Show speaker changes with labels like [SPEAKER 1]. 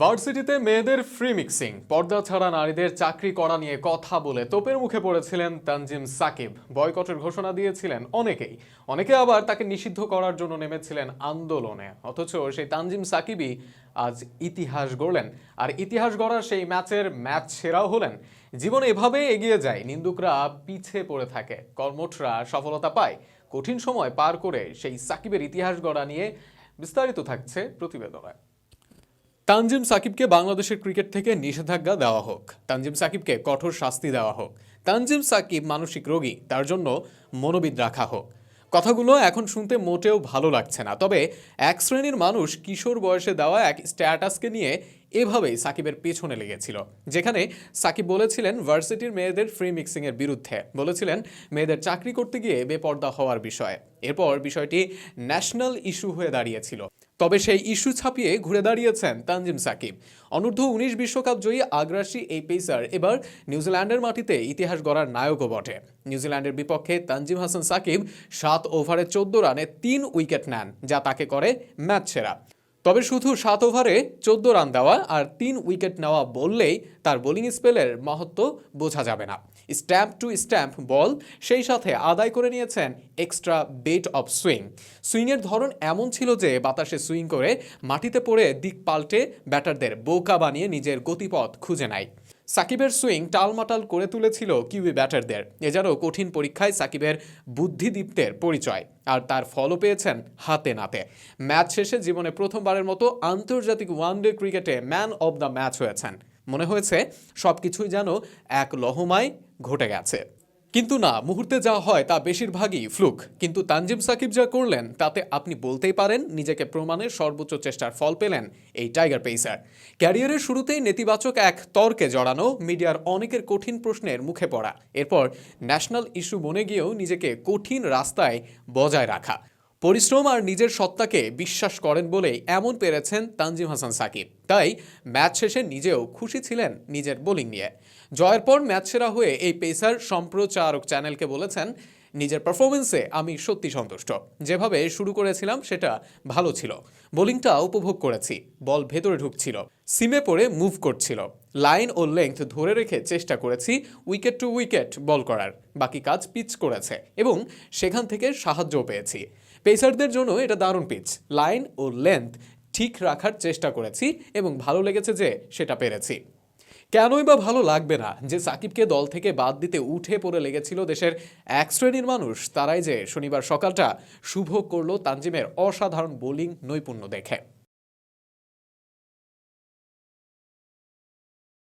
[SPEAKER 1] ভার্সিটিতে মেয়েদের free mixing পর্দা ছাড়া নারীদের চাকরি করা নিয়ে কথা বলে তোপের মুখে পড়েছিলেন তানজিম সাকিব। বয়কটের ঘোষণা দিয়েছিলেন অনেকেই। অনেকে আবার তাকে নিষিদ্ধ করার জন্য নেমেছিলেন আন্দোলনে। অথচ সেই তানজিম সাকিবই আজ ইতিহাস গড়লেন। আর ইতিহাস গড়ার সেই ম্যাচের ম্যাচ সেরাও হলেন। জীবন এভাবে এগিয়ে যায়, নিন্দুকরা পিছে পড়ে থাকে। কর্মঠরা সফলতা পায়। কঠিন সময় পার করে সেই সাকিবের ইতিহাস গড়া নিয়ে বিস্তারিত থাকছে প্রতিবেদনায় তানজিম সাকিবকে বাংলাদেশের ক্রিকেট থেকে নিষেধাজ্ঞা দেওয়া হোক। তানজিম সাকিবকে কঠোর শাস্তি দেওয়া হোক। তানজিম সাকিব মানসিক রোগী, তার জন্য মনোবিদ রাখা হোক। কথাগুলো এখন শুনতে মোটেও ভালো লাগছে না, তবে এক শ্রেণির মানুষ কিশোর বয়সে দেওয়া এক স্ট্যাটাসকে নিয়ে এভাবেই সাকিবের পেছনে লেগেছিল। যেখানে সাকিব বলেছিলেন ভার্সিটির মেয়েদের ফ্রি মিক্সিংয়ের বিরুদ্ধে, বলেছিলেন মেয়েদের চাকরি করতে গিয়ে বেপর্দা হওয়ার বিষয়ে। এরপর বিষয়টি ন্যাশনাল ইস্যু হয়ে দাঁড়িয়েছিল। তবে সেই ইস্যু ছাপিয়ে ঘুরে দাঁড়িয়েছেন তানজিম সাকিব। অনূর্ধ্ব উনিশ বিশ্বকাপ জয়ী আগ্রাসী এই পেসার এবার নিউজিল্যান্ডের মাটিতে ইতিহাস গড়ার নায়কও বটে। নিউজিল্যান্ডের বিপক্ষে তানজিম হাসান সাকিব সাত ওভারে চোদ্দ রানে তিন উইকেট নেন, যা তাকে করে ম্যাচ সেরা। তবে শুধু সাত ওভারে চোদ্দ রান দেওয়া আর তিন উইকেট নেওয়া বললেই তার বোলিং স্পেলের মহত্ব বোঝা যাবে না। স্ট্যাম্প টু স্ট্যাম্প বল সেই সাথে আদায় করে নিয়েছেন এক্সট্রা বেট অফ সুইং। সুইংয়ের ধরন এমন ছিল যে বাতাসে সুইং করে মাটিতে পড়ে দিক পাল্টে ব্যাটারদের বোকা বানিয়ে নিজের গতিপথ খুঁজে নেয়। সাকিবের সুইং টালমাটাল করে তুলেছিল কিউই ব্যাটারদের। এ যেন কঠিন পরীক্ষায় সাকিবের বুদ্ধিদীপ্তের পরিচয়, আর তার ফলও পেয়েছেন হাতে নাতে। ম্যাচ শেষে জীবনে প্রথমবারের মতো আন্তর্জাতিক ওয়ানডে ক্রিকেটে ম্যান অব দ্য ম্যাচ হয়েছেন। মনে হয়েছে সব কিছুই যেন এক লহমায় ঘটে গেছে। কিন্তু না, মুহূর্তে যা হয় তা বেশিরভাগই ফ্লুক। কিন্তু তানজিম সাকিব যা করলেন, তাতে আপনি বলতেই পারেন নিজেকে প্রমাণের সর্বোচ্চ চেষ্টার ফল পেলেন এই টাইগার পেইসার ক্যারিয়ারের শুরুতেই নেতিবাচক এক তর্কে জড়ানো মিডিয়ার অনেকের কঠিন প্রশ্নের মুখে পড়া। এরপর ন্যাশনাল ইস্যু মনে গিয়েও নিজেকে কঠিন রাস্তায় বজায় রাখা। পরিশ্রম আর নিজের সত্তাকে বিশ্বাস করেন বলেই এমন পেরেছেন তানজিম হাসান সাকিব। তাই ম্যাচ শেষে নিজেও খুশি ছিলেন নিজের বোলিং নিয়ে। জয়ের পর ম্যাচ সেরা হয়ে এই পেসার সম্প্রচারক চ্যানেলকে বলেছেন, নিজের পারফরমেন্সে আমি সত্যি সন্তুষ্ট। যেভাবে শুরু করেছিলাম সেটা ভালো ছিল। বোলিংটা উপভোগ করেছি। বল ভেতরে ঢুকছিল। সিমে পড়ে মুভ করছিল। লাইন ও লেংথ ধরে রেখে চেষ্টা করেছি উইকেট টু উইকেট বল করার। বাকি কাজ পিচ করেছে এবং সেখান থেকে সাহায্যও পেয়েছি। পেসারদের জন্য এটা দারুণ পিচ লাইন ও লেন্থ ঠিক রাখার চেষ্টা করেছি এবং ভালো লেগেছে যে সেটা পেরেছি। কেনই বা ভালো লাগবে না যে সাকিবকে দল থেকে বাদ দিতে উঠে পড়ে লেগেছিল দেশের এক শ্রেণির মানুষ, তারাই যে শনিবার সকালটা শুভ করল তানজিমের অসাধারণ বোলিং নৈপুণ্য দেখে।